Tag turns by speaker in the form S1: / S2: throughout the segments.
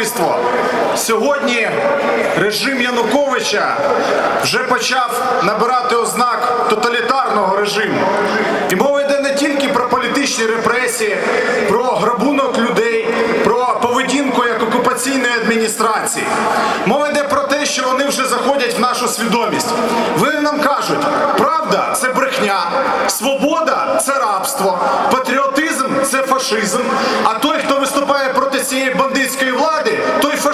S1: товариство, сьогодні режим Януковича вже почав набирати ознак тоталітарного режиму. І мова йде не тільки про політичні репресії, про грабунок людей, про поведінку як окупаційної адміністрації. Мова йде про те, що вони вже заходять в нашу свідомість. Вони нам кажуть, правда це брехня, свобода це рабство, патріотизм це фашизм. А той, хто виступає проти цієї той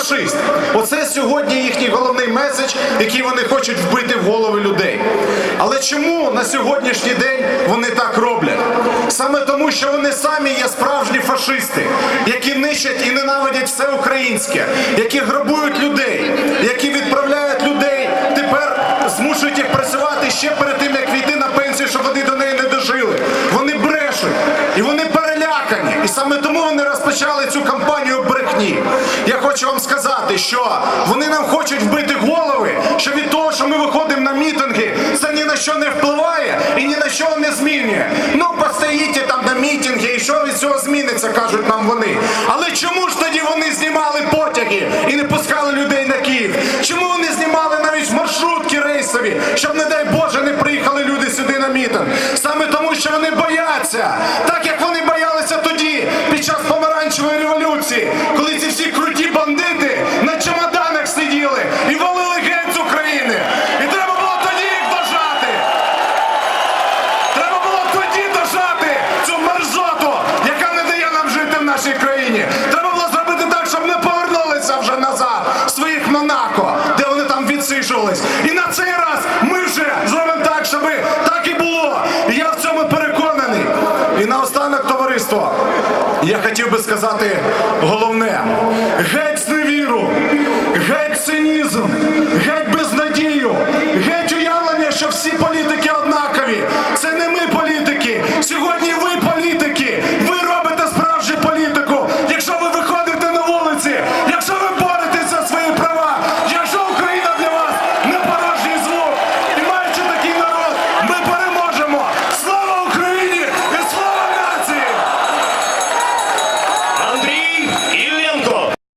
S1: фашист. Оце сьогодні їхній головний меседж, який вони хочуть вбити в голови людей. Але чому на сьогоднішній день вони так роблять? Саме тому, що вони самі є справжні фашисти, які нищать і ненавидять все українське, які грабують людей, які відправляють людей тепер змушують їх працювати ще перед тим, як війти на пенсію, щоб вони до неї не дожили. Вони брешуть і вони перелякані. І саме тому вони розпочали цю кампанію брехні. Я хочу вам сказати, що вони нам хочуть вбити голови, що від того, що ми виходимо на мітинги, це ні на що не впливає і ні на що не змінює. Ну, постоїть там на мітинги, і що від цього зміниться, кажуть нам вони. Але чому ж тоді вони знімали потяги і не пускали людей на Київ? Чому вони знімали навіть маршрутки рейсові, щоб, не дай Боже, не приїхали люди сюди на мітинг? Саме тому, що вони бояться, так як вони боялися тоді, під час помаранчевої революції, втомились. І на цей раз ми вже зробимо так, щоб так і було. І я в цьому переконаний. І наостанок, товариство, я хотів би сказати головне: геть з невіру, геть цинізм, геть безнадію, геть уявлення, що всі політики однакові.